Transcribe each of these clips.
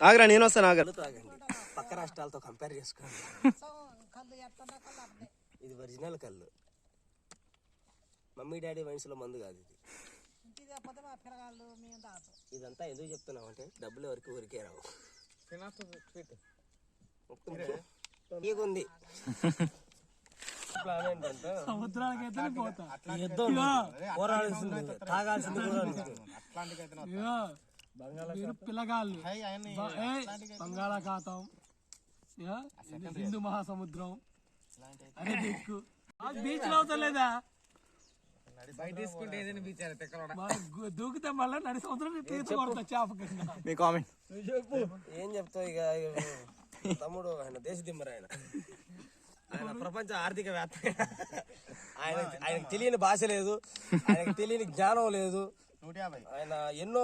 ఆగరా నేను వస్తాను ఆగరా. పక్క రాష్ట్రాలతో కంపేర్ చేసుకోండి. ఇది ఒరిజినల్ కళ్ళు. మమ్మీ డాడీ వయసులో మందు కాదు ఇది. ఇదంతా ఎందుకు చెప్తున్నావు అంటే డబ్బులు ఎవరికి ఊరికే రావు. ఉంది. సముద్రాలకైతే పోతా. తాగాల్సింది కూడా మీరు పిల్లగాళ్ళు బంగాళాఖాతం. హిందూ మహాసముద్రం. అరే దిక్కు. బీచ్లో అవుతా లేదా? మన గు- దూకితే మళ్ళీ నడి సముద్రం కొడతా చేప మీ కామెంట్ ఏం చెప్తావు ఇక తమ్ముడు ఆయన దేశ దిమ్మరు ఆయన. ఆయన ప్రపంచ ఆర్థికవేత్త ఆయన ఆయనకు తెలియని భాష లేదు. ఆయనకు తెలియని జ్ఞానం లేదు. ఆయన ఎన్నో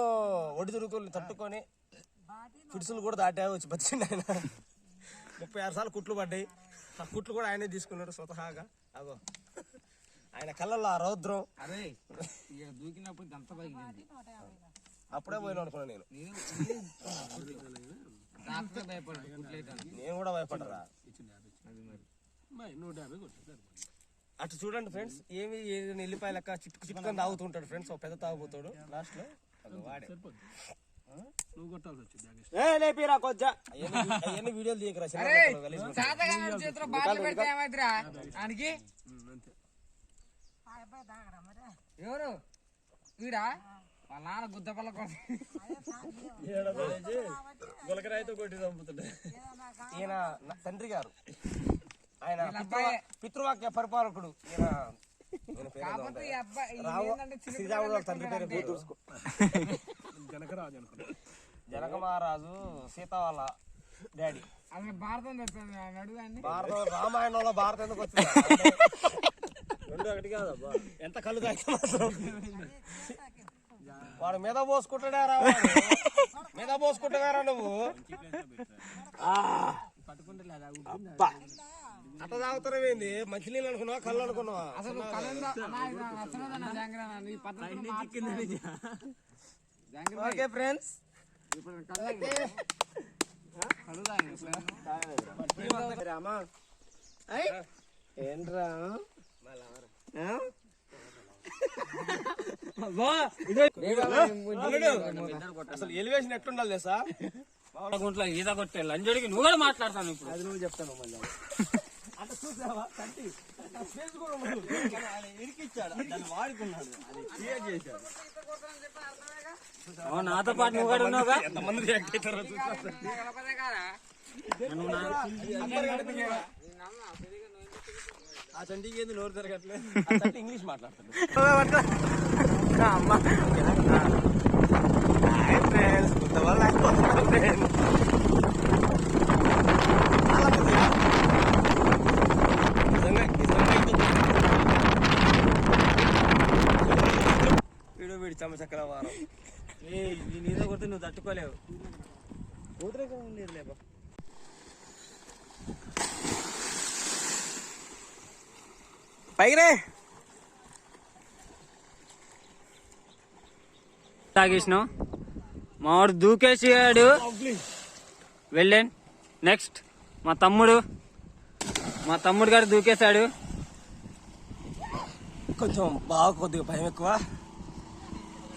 ఒడిదుడుకులు తట్టుకొని ఫిడ్సులు కూడా దాటా వచ్చి బతికిండు ఆయన. ముప్పై ఆరు సార్లు కుట్లు పడ్డాయి. ఆ కుట్లు కూడా ఆయనే తీసుకున్నాడు స్వతహాగా. అగో. ఆయన కళ్ళల్లో ఆ రౌద్రం. అరే దూకినప్పుడు ఇదంతా పగిలింది. అప్పుడే పోయిన అనుకున్నాను నేను. నేను కూడా భయపడరా? మరి నూట యాభై కొట్టు. అటు చూడండి ఫ్రెండ్స్ ఏమి ఎల్లిపాయ లెక్క చిట్టుకు చిట్టుకొని తాగుతుంటాడు ఫ్రెండ్స్ ఒక పెద్ద తాగుపోతాడు లాస్ట్లో అది వాడే. సరిపోద్ది నువ్వు కొట్టాల్సి వచ్చింది జాగేష్. ఏ లేపిరా కొజ్జా అవన్నీ వీడియోలు తీయకరా చేతిలో బాటలు పెడితే ఏమైతురా ఆయనకి? ఎవరు? వీడా? వాళ్ళ నాన్న గుద్ద పల్ల ఈయన నా తండ్రి గారు. ఆయన పితృవా- పితృవాక్య పరిపాలకుడు. ఈయన శ్రీరాముడు తండ్రి పేరు చూసుకో. జనకరాజు జనక మహారాజు సీత వాళ్ళ డాడీ. అసలు భారతం భారతం రామాయణంలో భారతం ఎందుకు వచ్చింది? రెండు ఒకటి కాదబ్బా. ఎంత కళ్ళు మాత్రం. వాడు మీద పోసుకుంటాడారా వాడు? మీద పోసుకుంటాడారా నువ్వు. అట్ట తాగుతారేంది మంచి నీళ్ళు అనుకున్నావా? కళ్ళు అనుకున్నావా? అసలు ఓకే ఫ్రెండ్స్. ఏంట్రా? అసలు ఎలివేషన్ ఎట్లుండాలి తెలుసా? గుంట్లో ఈత కొట్టే లంజోడికి నువ్వు కూడా మాట్లాడతాను ఇప్పుడు. అది నువ్వు చెప్తాను మళ్ళీ. చూసావా? తంటి స్పేస్ కూడా ఉండదు కానీ ఆయన ఇరికిచ్చాడు. దాన్ని వాడుకున్నాడు. అది క్రియేట్ చేశాడు. నాతో పాటు నువ్వు కూడా ఉన్నావుగా? ఎంతమంది రియాక్ట్ అవుతారో ఆ చంటికి ఏంది నోరు తిరగట్లేదు? ఇంగ్లీష్ మాట్లాడుతుంది అమ్మ. వీడు వీడి చమ్మ చక్ర వారం ఏ నీదో కొడితే నువ్వు తట్టుకోలేవు. కూతురేగా ఉండేది లేబా పైకి తాగేసినాం మావాడు దూకేసాడు వెళ్ళాను నెక్స్ట్ మా తమ్ముడు. మా తమ్ముడు గారు దూకేశాడు. కొంచెం బాగా కొద్దిగా భయం ఎక్కువ.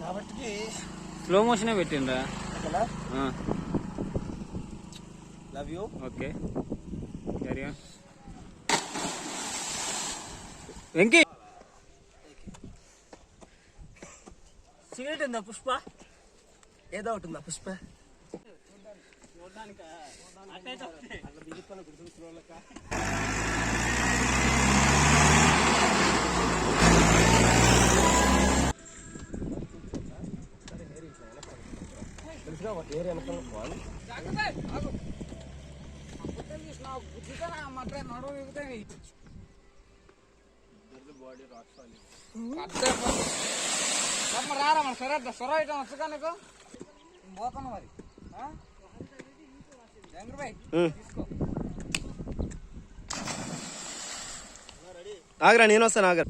కాబట్టి స్లో మోషనే పెట్టిండ్రా? Love you okay. సరే. వెంకీ! సిగరెట్ ఉందా పుష్ప? ఏదో ఒకటి ఉందా పుష్ప? తెలుసుగా ఒక ఏరియా వెనకాల రారా మన సరే సొర ఐటమ్ వస్తుందా నీకు పోతాను మరి జంగ్రబాయ్ ఆగరా నేను వస్తాను ఆగరా.